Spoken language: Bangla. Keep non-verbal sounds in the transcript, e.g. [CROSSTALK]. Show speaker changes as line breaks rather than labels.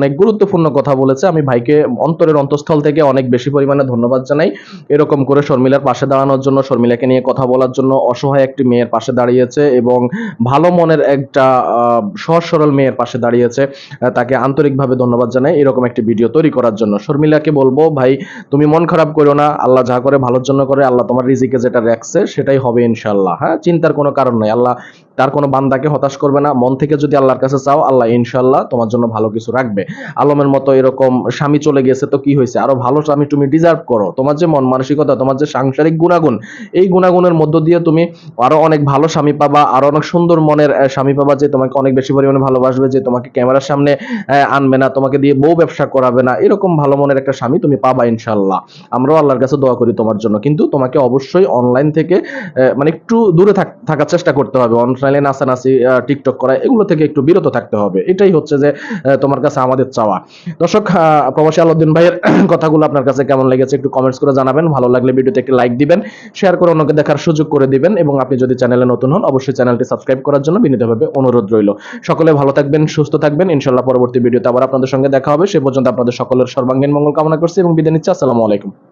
অনেক গুরুত্বপূর্ণ কথা বলেছে। আমি ভাইকে অন্তরের অন্তঃস্থল থেকে অনেক বেশি পরিমাণে ধন্যবাদ জানাই। এরকম করে শর্মিলার পাশে দাঁড়ানোর জন্য, শর্মিলাকে নিয়ে কথা বলার জন্য অসহায় একটি মেয়ের পাশে দাঁড়িয়েছে এবং ভালো মনের একটা সহজ সরল মেয়ের পাশে দাঁড়িয়েছে। তাকে আন্তরিকভাবে ধন্যবাদ জানাই এরকম একটি ভিডিও তৈরি করার জন্য। শর্মিলাকে বলব, ভাই, তুমি মন খারাপ করো না। আল্লাহ যা করে ভালোর জন্য করে, আল্লাহ তোমার রিজিকে যেটা রাখছে সেটাই হবে ইনশাল্লাহ হ্যাঁ চিন্তার কোনো কারণ নাই। আল্লাহ তার কোনো বান্দাকে হতাশ করবে না। মন থেকে যদি আল্লাহর কাছে চাও, আল্লাহ ইনশাল্লাহ তোমার জন্য ভালো কিছু রাখবে। আলমের মতো এরকম স্বামী চলে গেছে তো কি হয়েছে? আরও ভালো স্বামী তুমি ডিজার্ভ করো। তোমার যে মন মানসিকতা, তোমার যে সাংসারিক গুণাগুণ, এই গুণাগুণের মধ্য দিয়ে তুমি আরও অনেক ভালো স্বামী পাবা, আরও অনেক সুন্দর মনের স্বামী পাবা যে তোমাকে অনেক বেশি পরিমাণে ভালোবাসবে, যে তোমাকে ক্যামেরার সামনে আনবে না, তোমাকে দিয়ে বউ ব্যবসা করাবে না। এরকম ভালো মনের একটা স্বামী তুমি পাবা ইনশাল্লাহ আমরাও আল্লাহর কাছে দোয়া করি তোমার জন্য। কিন্তু তোমাকে অবশ্যই অনলাইন থেকে মানে একটু দূরে থাক- থাকার চেষ্টা করতে হবে। অনলাইনে নাচানাচি আহ, টিকটক করা এগুলো থেকে একটু বিরত থাকতে হবে। এটাই হচ্ছে যে তোমার কাছে আমাদের চাওয়া। দর্শক প্রবাসী আলাউদ্দিন ভাইয়ের [CLEARS THROAT] কথাগুলো আপনার কাছে কেমন লেগেছে একটু কমেন্টস করে জানাবেন। ভালো লাগলে ভিডিওতে একটি লাইক দিবেন শেয়ার করে অন্যকে দেখার সুযোগ করে দিবেন এবং আপনি যদি চ্যানেলে নতুন হন অবশ্যই চ্যানেলটি সাবস্ক্রাইব করার জন্য বিনীতভাবে অনুরোধ রইল। সকলে ভালো থাকবেন সুস্থ থাকবেন ইনশাল্লাহ পরবর্তী ভিডিওতে আবার আপনাদের সঙ্গে দেখা হবে। সে পর্যন্ত আপনাদের সকলের সর্বাঙ্গীন মঙ্গল কামনা করছি এবং বিদায় নিচ্ছি। আসসালামু আলাইকুম।